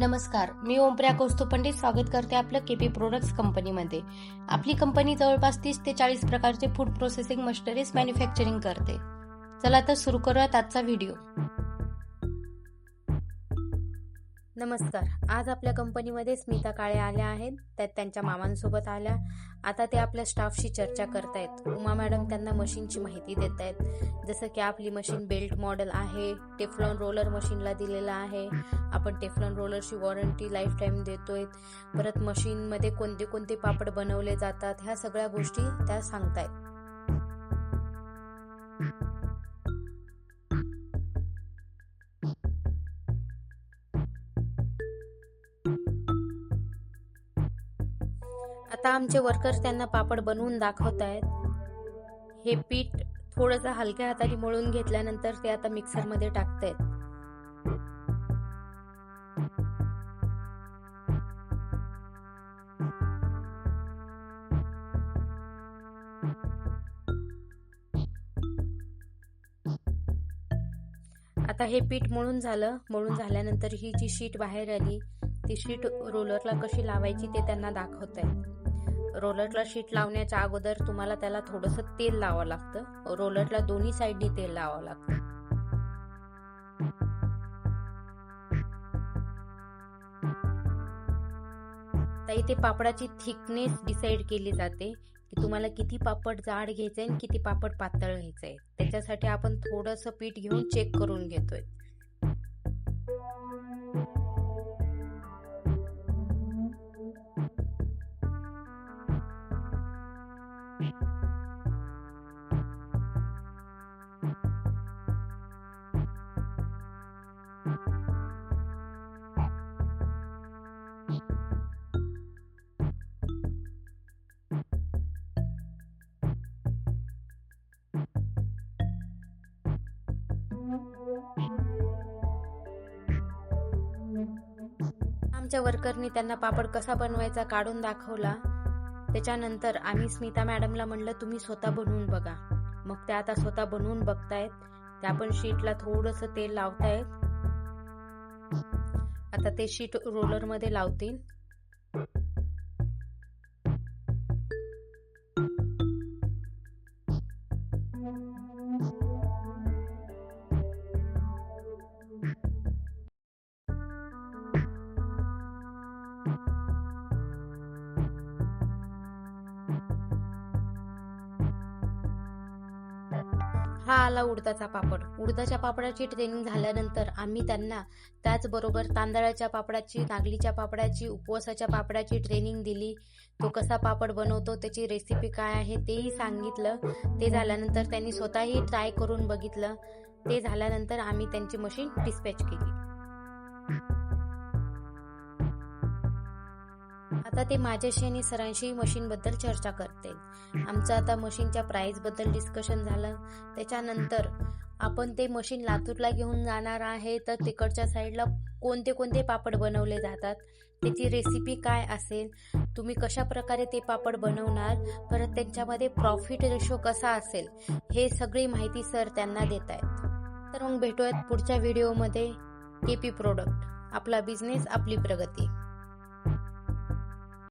नमस्कार मी ओमप्रिया कौस्तुभ पंडित स्वागत करते आपलं केपी प्रोडक्ट्स कंपनीमध्ये आपली कंपनी जवळपास तीस ते चाळीस प्रकारचे फूड प्रोसेसिंग मशिनरीज मॅन्युफॅक्चरिंग करते. चला तर सुरू करूयात आजचा व्हिडिओ नमस्कार. आज आपल्या कंपनीमध्ये स्मिता काळे आल्या आहेत. त्यात त्यांच्या मामांसोबत आल्या. आता ते आपल्या स्टाफशी चर्चा करतायत. उमा मॅडम त्यांना मशीनची माहिती देत आहेत जसं की आपली मशीन बेल्ट मॉडेल आहे टेफ्लॉन रोलर मशीनला दिलेलं आहे. आपण टेफ्लॉन रोलरची वॉरंटी लाईफ टाईम देतोय. परत मशीनमध्ये कोणते कोणते पापड बनवले जातात ह्या सगळ्या गोष्टी त्या सांगतायत. आता आमचे वर्कर्स त्यांना पापड बनवून दाखवत आहेत. हे पीठ थोडंसं हलक्या हाताने मळून घेतल्यानंतर ते आता मिक्सरमध्ये टाकतायत. आता हे पीठ मळून झालं. मळून झाल्यानंतर ही जी शीट बाहेर आली ती शीट रोलरला कशी लावायची ते त्यांना दाखवत आहेत रोलरला शीट लावण्याच्या अगोदर तुम्हाला त्याला थोडंसं तेल लावावं लागतं. रोलरला दोन्ही साईडनी तेल लावावं लागतं. तर इथे पापडाची थिकनेस डिसाईड केली जाते की तुम्हाला किती पापड जाड आहे आणि किती पापड पातळ घ्यायचं आहे त्याच्यासाठी आपण थोडंसं पीठ घेऊन चेक करून घेतोय. आमच्या वर्करनी त्यांना पापड कसा बनवायचा काढून दाखवला. त्याच्यानंतर आम्ही स्मिता मॅडमला म्हणलं तुम्ही स्वतः बनवून बघा. मग त्या आता स्वतः बनवून बघतायत. त्या पण शीटला थोडस तेल लावतायत. आता ते शीट रोलरमध्ये लावतील. हा आला उडदाचा पापड. उडदाच्या पापडाची ट्रेनिंग झाल्यानंतर आम्ही त्यांना त्याचबरोबर तांदळाच्या पापडाची नागलीच्या पापडाची उपवासाच्या पापडाची ट्रेनिंग दिली. तो कसा पापड बनवतो त्याची रेसिपी काय आहे तेही सांगितलं. ते झाल्यानंतर त्यांनी स्वतःही ट्राय करून बघितलं. ते झाल्यानंतर आम्ही त्यांची मशीन डिस्पॅच केली. आता ते माझ्याशी आणि सरांशी मशीनबद्दल चर्चा करते आमचं आता मशीनच्या प्राईजबद्दल डिस्कशन झालं. त्याच्यानंतर आपण ते मशीन लातूरला घेऊन जाणार आहे तर तिकडच्या साईडला कोणते कोणते पापड बनवले जातात? त्याची रेसिपी काय असेल? तुम्ही कशा प्रकारे ते पापड बनवणार? परत त्यांच्यामध्ये प्रॉफिट रेशो कसा असेल? हे सगळी माहिती सर त्यांना देत आहेत. तर मग भेटूयात पुढच्या व्हिडिओमध्ये केपी प्रोडक्ट आपला बिझनेस आपली प्रगती.